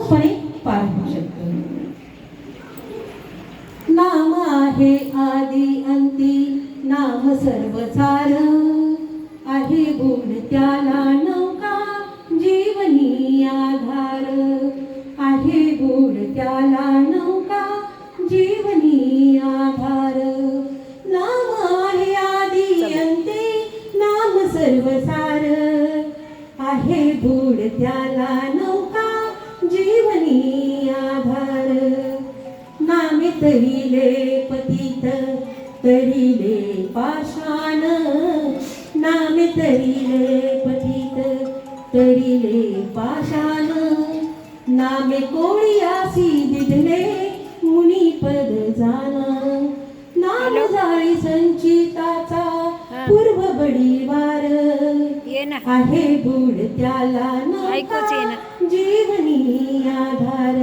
सहजपणे पार होऊ शकतो. नाम आहे आदि अंती नाम सर्वसार. आहे गुण त्याला नौका जीवनी आधार. आहे गुण त्याला नौका जीवनी आधार. नाम आहे आदि अंती नाम सर्वसार. आहे गुण त्याला तरीले पतित तरीले पाषाण. नामे तरीले पतित तरीले पाषाण. नामे कोळियासी दिदले मुनिपद जाना नाम जाळी संचिताचा पूर्व बडीवार. ये ना. आहे गुड त्याला जीवनी आधार.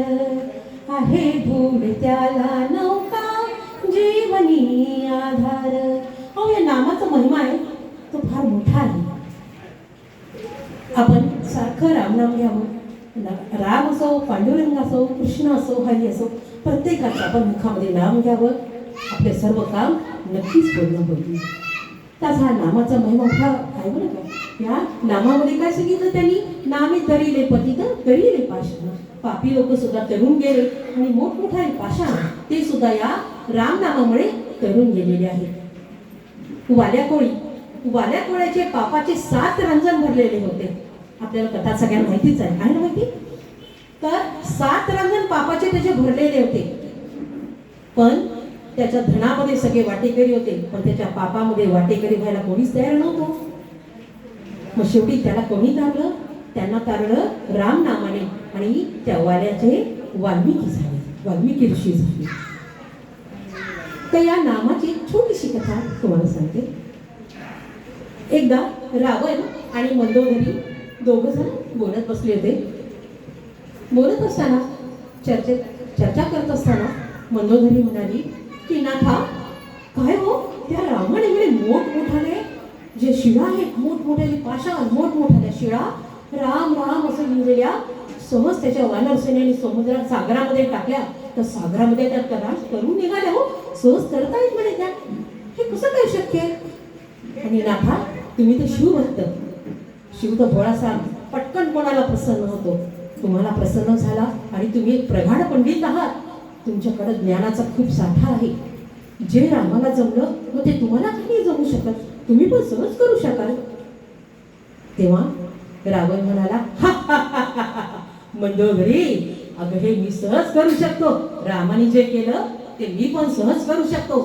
आहे गुड त्याला आधार. अहो या नामाचा महिमा आहे तो फार मोठा आहे. आपण सारखं रामनाम घ्यावं. राम असो पांडुरंग असो कृष्ण असो हरी असो प्रत्येकाचं आपण मुखामध्ये नाम घ्यावं. आपले सर्व काम नक्कीच पूर्ण होईल. त्याचा हा नामाचा महिमा फार आहे बरं का? या नामामध्ये काय सांगितलं त्यांनी? नामे तरीले पतित तरीले पाषाण. पापी लोक सुद्धा तरुण गेले आणि मोठमोठा पाषाण. ते सुद्धा या राम करून गेलेले आहेत वाल्या कोळी वाल्या कोळ्याचे पापाचे सात रंजन भरलेले होते. आपल्याला कथा सगळ्यांना माहितीच आहे. आहे ना माहिती? तर सात रंजन पापाचे त्याचे भरलेले होते. पण त्याच्या धनामध्ये सगळे वाटेकरी होते. पण त्याच्या पापामध्ये वाटेकरी व्हायला कोणीच तयार नव्हतं. मग शेवटी त्याला कोणी तारलं? त्यांना तारलं राम नामाने. आणि त्या वाल्याचे वाल्मिकी झाले. वाल्मिकी ऋषी झाले. तर या नामाची एक छोटीशी कथा तुम्हाला सांगते. एकदा रावण आणि मंदोदरी दोघ जण बोलत बसले होते. बोलत असताना चर्चेत चर्चा करत असताना मंदोदरी म्हणाली की नाथा काय हो? त्या रावण एवढे मोठमोठाने जे शिळा आहेत मोठमोठ्या पाषाण मोठमोठ्या शिळा राम राम असं लिहिलेल्या सहज त्याच्या वानर सेनेने समुद्रात सागरामध्ये टाकल्या. तर सागरामध्ये त्या तरा करून निघाल्या हो. सहज करता येत म्हणे त्या. हे कसं काय शक्य आहे? आणि नाथा तुम्ही तर शिव भक्त शिव तर थोडासा पटकन कोणाला प्रसन्न होतो. तुम्हाला प्रसन्न झाला आणि तुम्ही एक प्रगाढ पंडित आहात. तुमच्याकडे ज्ञानाचा खूप साठा आहे. जे रामाला जमलं मग ते तुम्हाला काही जमू शकत? तुम्ही पण सहज करू शकाल. तेव्हा रावण म्हणाला "हा, हा, हा, हा, हा. मंदोदरी अगं हे मी सहज करू शकतो. रामाने जे केलं ते मी पण सहज करू शकतो.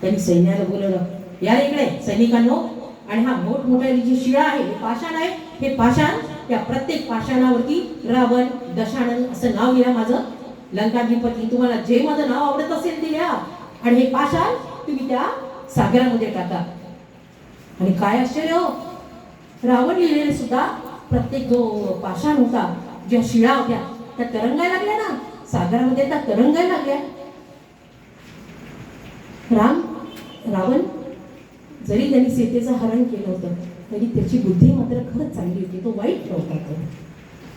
त्यांनी सैन्याला बोलवलं या इकडे सैनिकांनो. आणि हा मोठमोठ्या जी शिळा आहे हे पाषाण आहे. हे पाषाण त्या प्रत्येक पाषाणावरती रावण दशानन असं नाव लिहा माझं. लंकाधिपती तुम्हाला जे माझं नाव आवडत असेल ते लिहा. आणि हे पाषाण तुम्ही त्या सागरामध्ये टाका. आणि काय आश्चर्य हो? रावण लिहिलेले सुद्धा प्रत्येक जो पाषाण होता ज्या शिळा होत्या त्या तरंगायला लागल्या ना. सागरामध्ये त्या तरंगायला लागल्या. राम रावण जरी त्यांनी सीतेचं हरण केलं होतं तरी त्याची बुद्धी मात्र खरंच चांगली होती. तो वाईट नव्हता तो.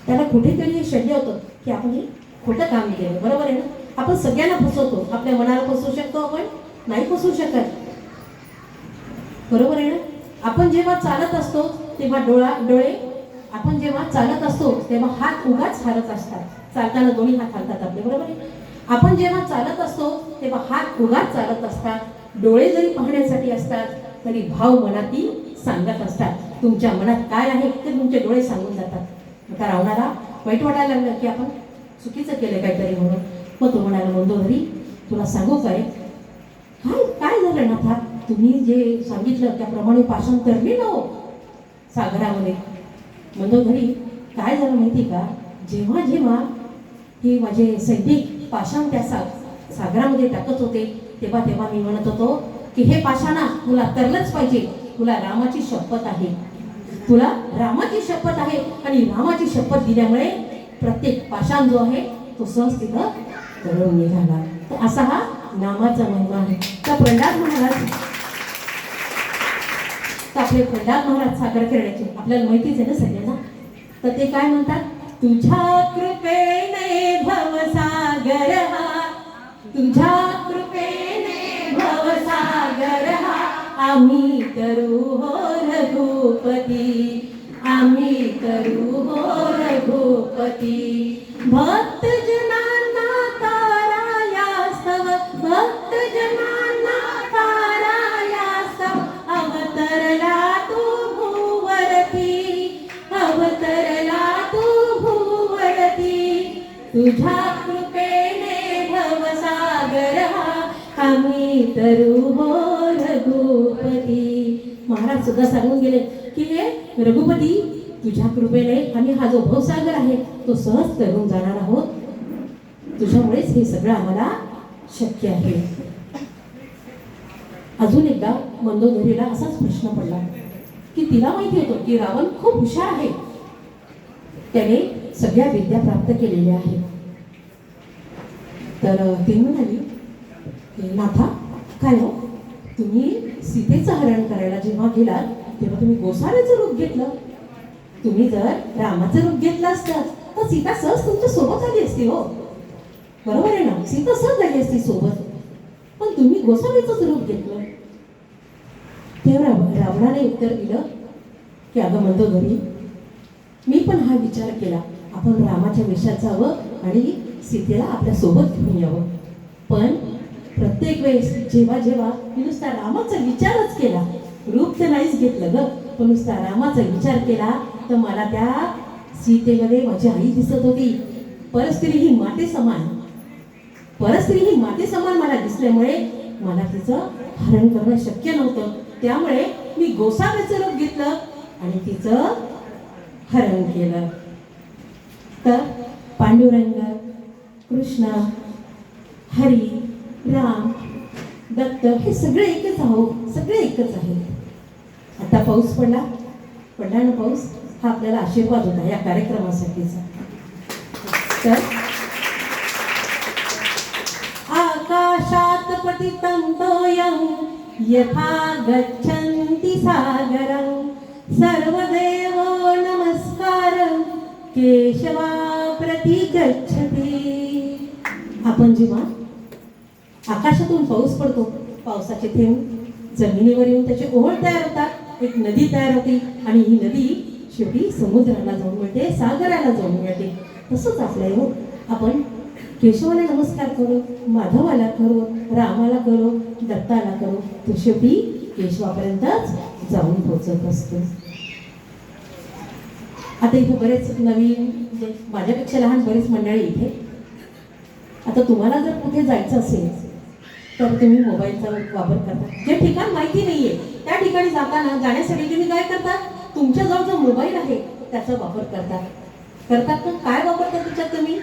त्याला कुठेतरी हे शल्य होतं की आपण हे खोटं काम केलं. बरोबर आहे ना? आपण सगळ्यांना फसवतो. आपल्या मनाला फसवू शकतो आपण? नाही फसवू शकत. बरोबर आहे ना? आपण जेव्हा चालत असतो तेव्हा डोळा डोळे आपण जेव्हा चालत असतो तेव्हा हात उगाच हालत असतात. चालताना दोन्ही हात हालतात आपले बरोबर आहे? आपण जेव्हा चालत असतो तेव्हा हात उगाच चालत असतात. डोळे जरी पाहण्यासाठी असतात तरी भाव मनातील सांगत असतात. तुमच्या मनात काय आहे ते तुमचे डोळे सांगून जातात. आता रावणाला वाईट वाटायला लागलं की आपण चुकीचं केलं काहीतरी म्हणून. मग तो म्हणाला मंदोदरी तुला सांगू काय? काय काय झालं नाथा तुम्ही जे सांगितलं त्याप्रमाणे पाषाण तरली ना हो सागरामध्ये. मंदोदरी काय झालं माहिती का? जेव्हा जेव्हा हे माझे सैनिक पाषाण त्या सा सागरामध्ये टाकत होते तेव्हा तेव्हा मी म्हणत होतो की हे पाषाणा तुला तरलंच पाहिजे. तुला रामाची शपथ आहे. तुला रामाची शपथ आहे. आणि रामाची शपथ दिल्यामुळे प्रत्येक पाषाण जो आहे तो सहज तिथं तरुण निघाला. तर असा हा नामाचा महिमा आहे. तर प्रल्हाद महाराज तर आपले प्रल्हाद महाराज सादर करण्याचे आपल्याला माहितीच आहे ना सगळ्यांना? तर ते काय म्हणतात? तुझ्या कृपेने भवसागर हा. तुझ्या कृपेने भवसागर हा. आम्ही करू हो रघुपती आम्ही करू हो रघुपती भक्त तुझ्या कृपेने भवसागर हा. आम्ही तरू हो रघुपती. महाराज सुद्धा सांगून गेले की हे रघुपती तुझ्या कृपेने आम्ही हा जो भवसागर आहे तो सहज तरून जाणार आहोत. तुझ्यामुळेच हे सगळं आम्हाला शक्य आहे. अजून एकदा मंदोदरीला असाच प्रश्न पडला की तिला माहिती होतं की रावण खूप हुशार आहे. त्याने सगळ्या विद्या प्राप्त केलेल्या आहेत. तर ते ती म्हणाली की नाथा काय हो? तुम्ही सीतेचं हरण करायला जेव्हा गेलात तेव्हा तुम्ही गोसाऱ्याचं रूप घेतलं. तुम्ही जर रामाचं रूप घेतलं असतं तर सीता सहज तुमच्यासोबत आली असती हो. बरोबर आहे ना? सीता सहज आली असती सोबत. पण तुम्ही गोसावीचंच रूप घेतलं. तेव्हा रावणाने उत्तर दिलं की अगं मंदोदरी मी पण हा विचार केला. आपण रामाच्या वेशात जावं आणि सीतेला आपल्यासोबत घेऊन यावं. पण प्रत्येक वेळेस जेव्हा जेव्हा मी नुसता रामाचा विचारच केला रूप तर नाहीच घेतलं ग पण नुसता रामाचा विचार केला तर मला त्या सीतेमध्ये माझी आई दिसत होती. परस्त्री ही माते समान. परस्त्री ही माते समान मला दिसल्यामुळे मला तिचं हरण करणं शक्य नव्हतं. त्यामुळे मी गोसाव्याचं रूप घेतलं आणि तिचं हरण केलं. तर पांडुरंग कृष्ण हरी राम दत्त हे सगळे एकच आहो सगळे एकच आहे आता पाऊस पडला. पडला ना पाऊस? हा आपल्याला आशीर्वाद होता या कार्यक्रमासाठीचा. तर आकाशात पतितं तोयं यथा गच्छन्ति सागरं सर्वदेवो नमस्कारं केशवा आपण जेव्हा आकाशातून पाऊस पडतो पावसाचे थेंब जमिनीवर येऊन त्याचे ओहळ तयार होतात. एक नदी तयार होते आणि ही नदी शेवटी समुद्राला जाऊन मिळते सागराला जाऊन मिळते. तसंच आपलं हो आपण केशवाला नमस्कार करू माधवाला करू रामाला करो दत्ताला करू तो शेवटी केशवापर्यंतच जाऊन पोहोचत असतो. आता इथे बरेच नवीन म्हणजे माझ्यापेक्षा लहान बरेच मंडळी इथे आता तुम्हाला जर कुठे जायचं असेल तर तुम्ही मोबाईलचा वापर करता. जे ठिकाण माहिती नाही आहे त्या ठिकाणी जाताना जाण्यासाठी तुम्ही काय करता? तुमच्याजवळ जो मोबाईल आहे त्याचा वापर करतात करतात पण काय वापरता त्याच्यात तुम्ही?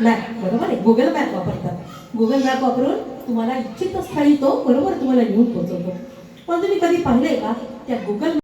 मॅप बरोबर आहे? गुगल मॅप वापरतात गुगल मॅप वापरून तुम्हाला इच्छित स्थळी तो बरोबर तुम्हाला घेऊन पोहोचवतो. पण तुम्ही कधी पाहिले का? त्या गुगल